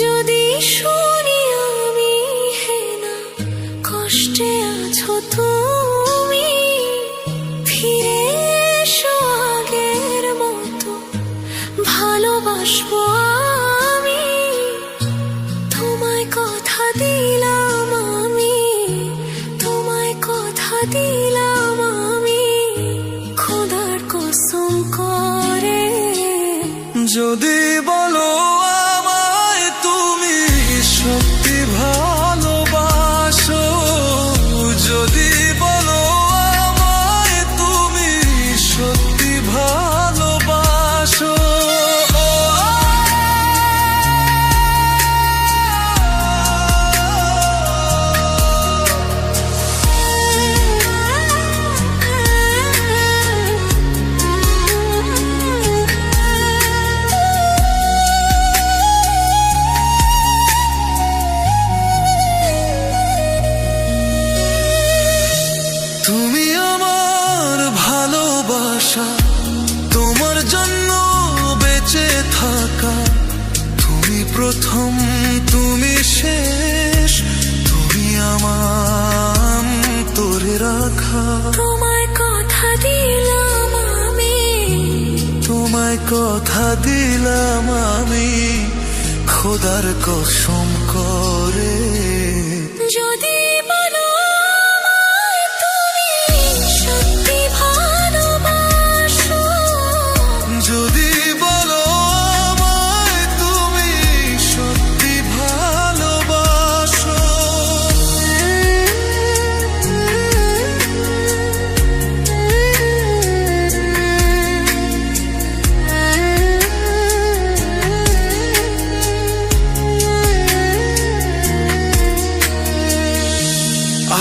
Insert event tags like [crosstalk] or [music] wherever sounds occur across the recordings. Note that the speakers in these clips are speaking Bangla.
যদি শুনি আমি, হে না, কষ্টে আছো তুমি। ফিরে মতো, ভালোবাসবো তোমায় কথা দিলাম তোমায় কথা দিলাম করে, যদি রাখা। তোমায় কথা দিলাম আমি। তোমায় কথা দিলাম আমি। খোদার কসম করে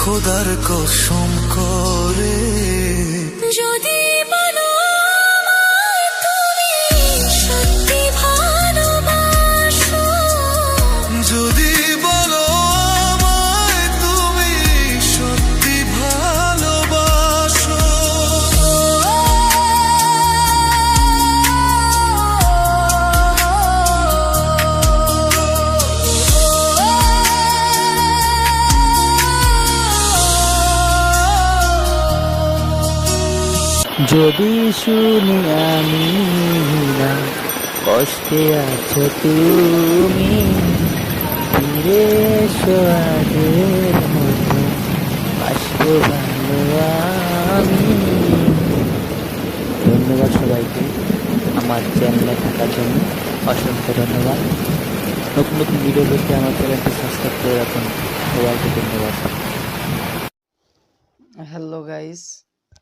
খোদার কসম করে যদি শুনি আমি না, কষ্টে আছো তুমি। ফিরে এসো আগের মতো আমি। ধন্যবাদ সবাইকে আমার চ্যানেলে থাকার জন্য। অসংখ্য ধন্যবাদ। নতুন নতুন ভিডিও দেখতে আমার চ্যানেলটি সাবস্ক্রাইব করে রাখুন। সবাইকে ধন্যবাদ। হ্যালো গাইস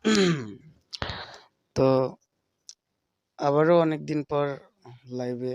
[clears throat] তো আবারও অনেক দিন পর লাইভে